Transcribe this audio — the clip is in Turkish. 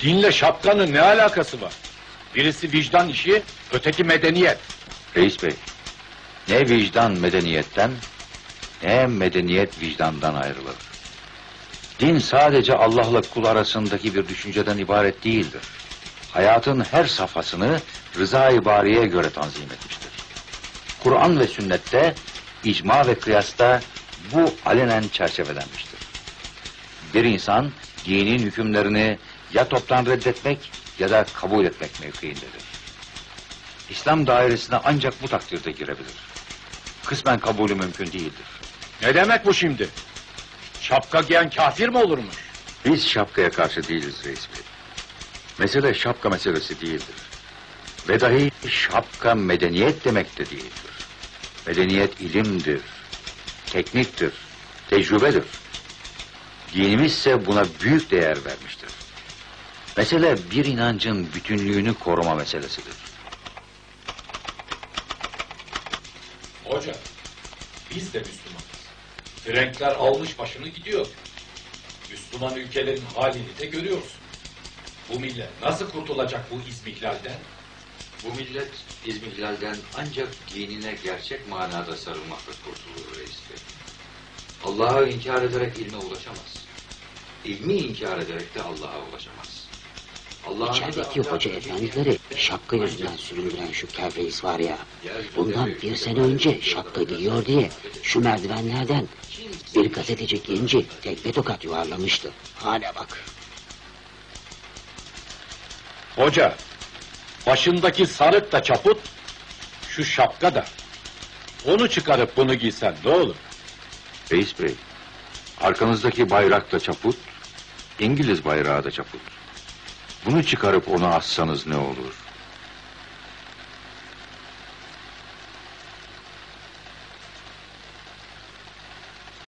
Dinle şapkanın ne alakası var? Birisi vicdan işi, öteki medeniyet. Reis bey, ne vicdan medeniyetten, ne medeniyet vicdandan ayrılır. Din sadece Allah'la kul arasındaki bir düşünceden ibaret değildir. Hayatın her safhasını rıza-i bariye göre tanzim etmiştir. Kur'an ve sünnette, icma ve kıyasta bu alenen çerçevelenmiştir. Bir insan dinin hükümlerini ya toptan reddetmek ya da kabul etmek mevkiindedir. İslam dairesine ancak bu takdirde girebilir. Kısmen kabulü mümkün değildir. Ne demek bu şimdi? Şapka giyen kafir mi olurmuş? Biz şapkaya karşı değiliz reis bey. Mesele şapka meselesi değildir. Ve dahi şapka medeniyet demek de değildir. Medeniyet ilimdir, tekniktir, tecrübedir. Dinimiz ise buna büyük değer vermiştir. Mesele bir inancın bütünlüğünü koruma meselesidir. Hoca, biz de Müslümanız. Frenkler almış başını gidiyor. Müslüman ülkelerin halini de görüyorsun. Bu millet nasıl kurtulacak bu izmihlalden? Bu millet İzmihlal'den ancak dinine gerçek manada sarılmakla kurtulur reis bey. Allah'ı inkar ederek ilme ulaşamaz. İlmi inkar ederek de Allah'a ulaşamaz. İçerideki hoca efendileri şapka yüzünden süründüren şu kerreis var ya. Bundan bir sene önce şapka giyiyor diye şu merdivenlerden bir gazeteci genci tekme tokat yuvarlamıştı. Hala bak. Hoca, başındaki sarık da çaput, şu şapka da. Onu çıkarıp bunu giysen ne olur? Reis bey, arkanızdaki bayrak da çaput, İngiliz bayrağı da çaput. Bunu çıkarıp onu assanız ne olur?